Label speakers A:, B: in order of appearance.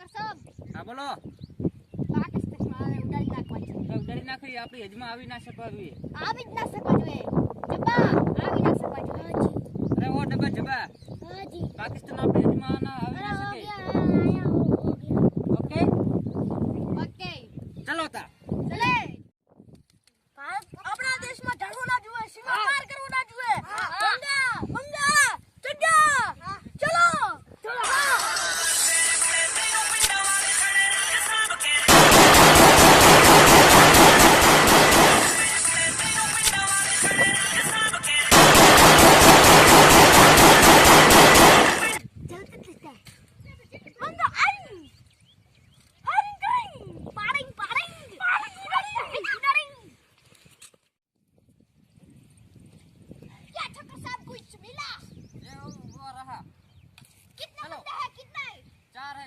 A: હાલો
B: પાકિસ્તાનમાં આવે ઉડાડી નાખવા છે.
A: તો ઉડાડી નાખી આપણી હજમાં આવી ના શકવા જોઈએ
B: આવી જ ના શકવા જોઈએ જબા આવી ના શકવા જોઈએ
A: અરે ઓ ડબ્બા જબા
B: હાજી.
A: પાકિસ્તાન આપણે હજમાં ના આવી.